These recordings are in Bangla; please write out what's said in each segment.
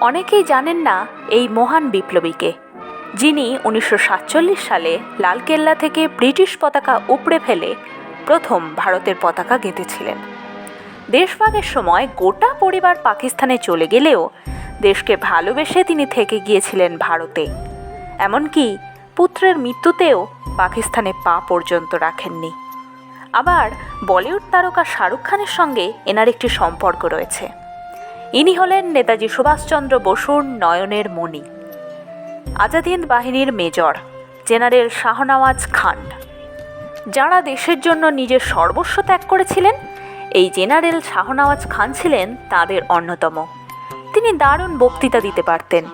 অনেকেই জানেন না এই মহান বিপ্লবীকে, যিনি উনিশশো সাতচল্লিশ সালে লালকেল্লা থেকে ব্রিটিশ পতাকা উপড়ে ফেলে প্রথম ভারতের পতাকা গেঁথেছিলেন। দেশভাগের সময় গোটা পরিবার পাকিস্তানে চলে গেলেও দেশকে ভালোবেসে তিনি থেকে গিয়েছিলেন ভারতে। এমনকি পুত্রের মৃত্যুতেও পাকিস্তানে পা পর্যন্ত রাখেননি। আবার বলিউড তারকা শাহরুখ খানের সঙ্গে এনার একটি সম্পর্ক রয়েছে। ইনি হলেন নেতাজি সুভাষচন্দ্র বসুর নয়নের মণি। আজাদ হিন্দ বাহিনীর মেজর, জেনারেল শাহনওয়াজ খান। যারা দেশের জন্য নিজের সর্বস্ব ত্যাগ করেছিলেন, এই জেনারেল শাহনওয়াজ খান ছিলেন তাদের অন্যতম। তিনি দারুণ বক্তৃতা দিতে পারতেন।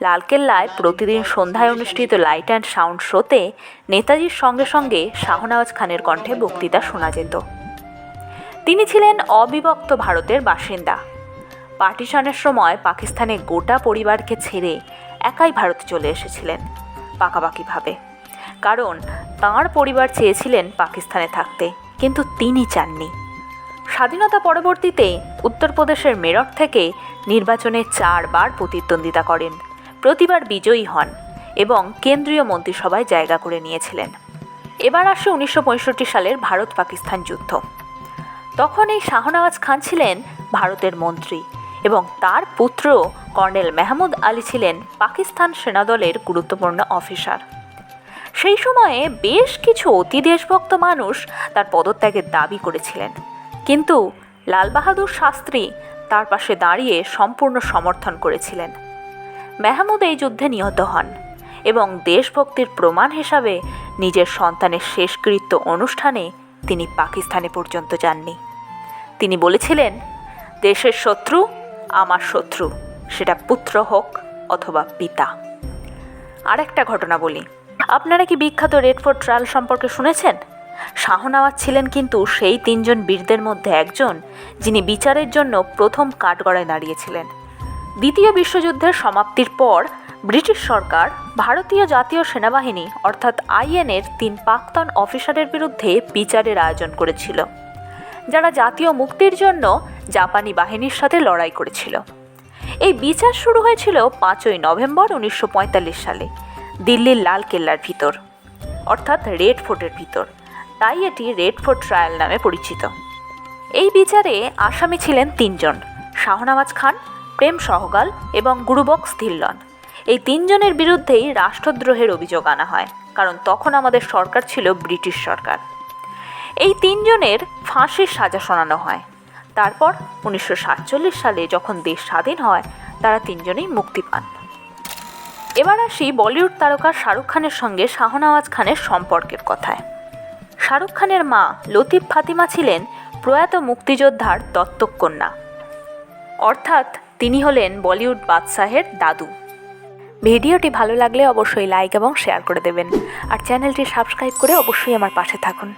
লালকেল্লায় প্রতিদিন সন্ধ্যায় অনুষ্ঠিত লাইট অ্যান্ড সাউন্ড শোতে নেতাজির সঙ্গে সঙ্গে শাহনওয়াজ খানের কণ্ঠে বক্তৃতা শোনা যেত। তিনি ছিলেন অবিভক্ত ভারতের বাসিন্দা। পার্টিশনের সময় পাকিস্তানে গোটা পরিবারকে ছেড়ে একাই ভারতে চলে এসেছিলেন পাকাপাকিভাবে। কারণ তাঁর পরিবার চেয়েছিলেন পাকিস্তানে থাকতে, কিন্তু তিনি চাননি। স্বাধীনতা পরবর্তীতে উত্তরপ্রদেশের মেরঠ থেকে নির্বাচনে চারবার প্রতিদ্বন্দ্বিতা করেন। প্রতিবার বিজয়ী হন এবং কেন্দ্রীয় মন্ত্রিসভায় জায়গা করে নিয়েছিলেন। এবার আসে উনিশশো পঁয়ষট্টি সালের ভারত পাকিস্তান যুদ্ধ। তখন এই শাহনওয়াজ খান ছিলেন ভারতের মন্ত্রী। এবং তার পুত্র কর্নেল মেহমুদ আলী ছিলেন পাকিস্তান সেনাদলের গুরুত্বপূর্ণ অফিসার। সেই সময়ে বেশ কিছু অতি দেশভক্ত মানুষ তার পদত্যাগের দাবি করেছিলেন। কিন্তু লাল বাহাদুর শাস্ত্রী তার পাশে দাঁড়িয়ে সম্পূর্ণ সমর্থন করেছিলেন। মেহমুদ এই যুদ্ধে নিহত হন এবং দেশভক্তির প্রমাণ হিসাবে নিজের সন্তানের শেষকৃত্য অনুষ্ঠানে তিনি পাকিস্তানে পর্যন্ত যাননি। তিনি বলেছিলেন, দেশের শত্রু আমার শত্রু, সেটা পুত্র হোক অথবা পিতা। আরেকটা ঘটনা বলি। আপনারা কি বিখ্যাত রেড ফোর্ট ট্রায়াল সম্পর্কে শুনেছেন? শাহনাওয়াজ ছিলেন কিন্তু সেই তিনজন বীরদের মধ্যে একজন, যিনি বিচারের জন্য প্রথম কাঠগড়ায় দাঁড়িয়েছিলেন। দ্বিতীয় বিশ্বযুদ্ধের সমাপ্তির পর ব্রিটিশ সরকার ভারতীয় জাতীয় সেনাবাহিনী, অর্থাৎ আইএনের তিন প্রাক্তন অফিসারের বিরুদ্ধে বিচারের আয়োজন করেছিল। যারা জাতীয় মুক্তির জন্য জাপানি বাহিনীর সাথে লড়াই করেছিল। এই বিচার শুরু হয়েছিল পাঁচই নভেম্বর উনিশশো পঁয়তাল্লিশ সালে, দিল্লির লাল কেল্লার ভিতর, অর্থাৎ রেড ফোর্টের ভিতর। তাই এটি রেড ফোর্ট ট্রায়াল নামে পরিচিত। এই বিচারে আসামি ছিলেন তিনজন শাহনামাজ খান, প্রেম সহগাল এবং গুরুবক্স ধিল্লন এই তিনজনের বিরুদ্ধেই রাষ্ট্রদ্রোহের অভিযোগ আনা হয়, কারণ তখন আমাদের সরকার ছিল ব্রিটিশ সরকার। এই তিনজনের ফাঁসির সাজা শোনানো হয়। তারপর উনিশশো সাতচল্লিশ সালে যখন দেশ স্বাধীন হয়, তারা তিনজনেই মুক্তি পান। এবার আসি বলিউড তারকা শাহরুখ খানের সঙ্গে শাহনওয়াজ খানের সম্পর্কের কথায়। শাহরুখ খানের মা লতিফ ফাতিমা ছিলেন প্রয়াত মুক্তিযোদ্ধার দত্তক কন্যা অর্থাৎ তিনি হলেন বলিউড বাদশাহের দাদু। ভিডিওটি ভালো লাগলে অবশ্যই লাইক এবং শেয়ার করে দেবেন। আর চ্যানেলটি সাবস্ক্রাইব করে অবশ্যই আমার পাশে থাকুন।